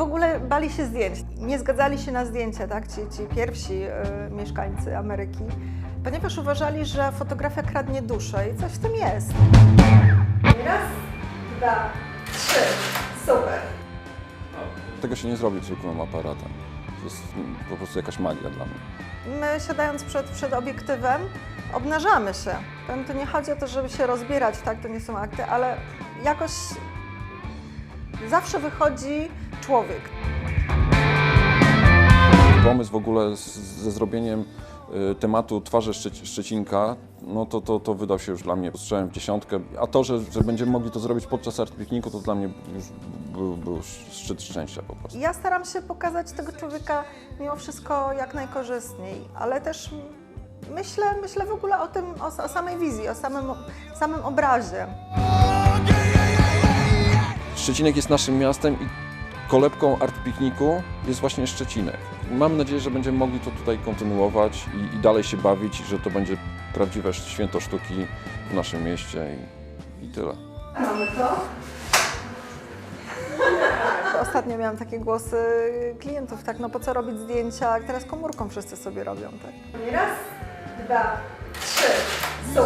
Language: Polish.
w ogóle bali się zdjęć. Nie zgadzali się na zdjęcia, tak? Ci, ci pierwsi y, mieszkańcy Ameryki, ponieważ uważali, że fotografia kradnie duszę i coś w tym jest. Raz, dwa, trzy. Super. Tego się nie zrobi zwykłym aparatem. To jest po prostu jakaś magia dla mnie. My siadając przed, przed obiektywem, obnażamy się. To nie chodzi o to, żeby się rozbierać, tak, to nie są akty, ale jakoś zawsze wychodzi człowiek. Pomysł w ogóle z, ze zrobieniem y, tematu twarzy Szczec- Szczecinka, no to, to, to wydał się już dla mnie strzałem w dziesiątkę. A to, że, że będziemy mogli to zrobić podczas art pikniku, to dla mnie już był, był szczyt szczęścia po prostu. Ja staram się pokazać tego człowieka mimo wszystko jak najkorzystniej, ale też myślę, myślę w ogóle o tym, o, o samej wizji, o samym, samym obrazie. Szczecinek jest naszym miastem i kolebką art pikniku jest właśnie Szczecinek. Mam nadzieję, że będziemy mogli to tutaj kontynuować i, i dalej się bawić i że to będzie prawdziwe święto sztuki w naszym mieście i, i tyle. Mamy to. Ostatnio miałam takie głosy klientów, tak, no po co robić zdjęcia, teraz komórką wszyscy sobie robią, tak. Raz, dwa, trzy, super.